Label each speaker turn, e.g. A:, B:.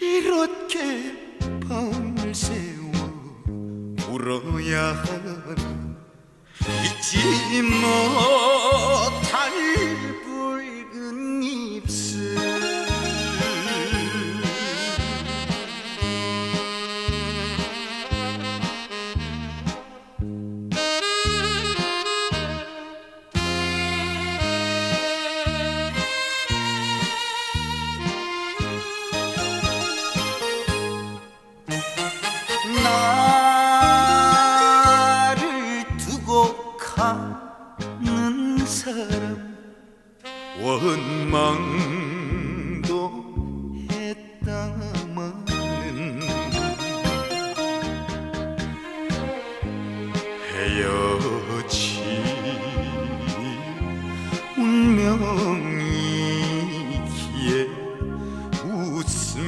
A: 이렇게 밤을 새워 울어야 하나 잊지 못 사는 사람 원망도 했다마는 헤어지 운명이